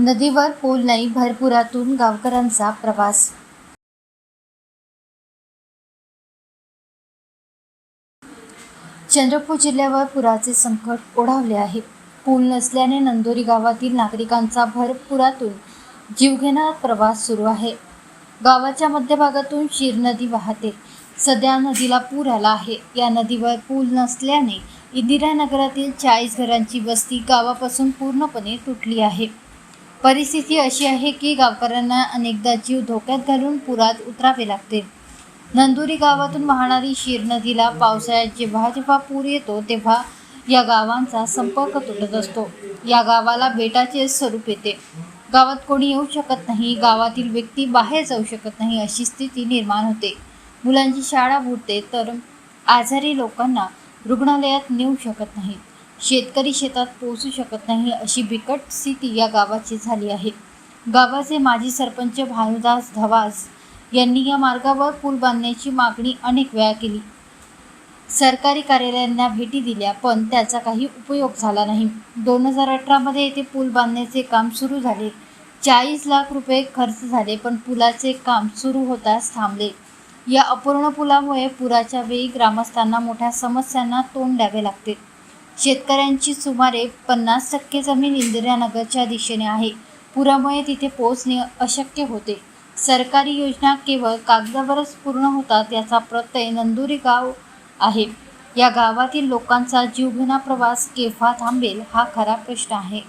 नदीवर पूल नाही भरपुरातून गावकऱ्यांचा प्रवास. चंद्रपूर जिल्ह्यावर पुराचे संकट ओढावले आहे. पूल नसल्याने नंदोरी गावातील नागरिकांचा भरपुरातून जीवघेणा प्रवास सुरू आहे. गावाच्या मध्यभागातून शीर नदी वाहते. सध्या नदीला पूर आला आहे. या नदीवर पूल नसल्याने इंदिरानगरातील चाळीस घरांची वस्ती गावापासून पूर्णपणे तुटली आहे. परिस्थिती अशी आहे की गावकऱ्यांना अनेकदा जीव धोक्यात घालून पुरात उतरावे लागते. नंदुरी गावातून वाहणारी शीर नदीला पावसाळ्यात जेव्हा जेव्हा पूर येतो तेव्हा या गावांचा संपर्क तुटत असतो. या गावाला बेटाचे स्वरूप येते. गावात कोणी येऊ शकत नाही गावातील व्यक्ती बाहेर जाऊ शकत नाही अशी स्थिती निर्माण होते. मुलांची शाळा बुडते तर आजारी लोकांना रुग्णालयात नेऊ शकत नाही शेतकरी शेतात पोहोचू शकत नाही अशी बिकट स्थिती या गावाची झाली आहे. गावाचे माजी सरपंच भानुदास धवास यांनी या मार्गावर पूल बांधण्याची मागणी अनेक वेळा केली. सरकारी कार्यालयांना भेटी दिल्या पण त्याचा काही उपयोग झाला नाही. दोन हजार अठरामध्ये येथे पूल बांधण्याचे काम सुरू झाले. चाळीस लाख रुपये खर्च झाले पण पुलाचे काम सुरू होताच थांबले. या अपूर्ण पुलामुळे पुराच्या वेळी ग्रामस्थांना मोठ्या समस्यांना तोंड द्यावे लागते. शेतकऱ्यांची सुमारे पन्नास टक्के जमीन इंदिरानगरच्या दिशेने आहे. पुरामुळे तिथे पोहोचणे अशक्य होते. सरकारी योजना केवळ कागदावरच पूर्ण होतात याचा प्रत्यय नंदुरी गाव आहे. या गावातील लोकांचा जीवघेणा प्रवास केव्हा थांबेल हा खरा प्रश्न आहे.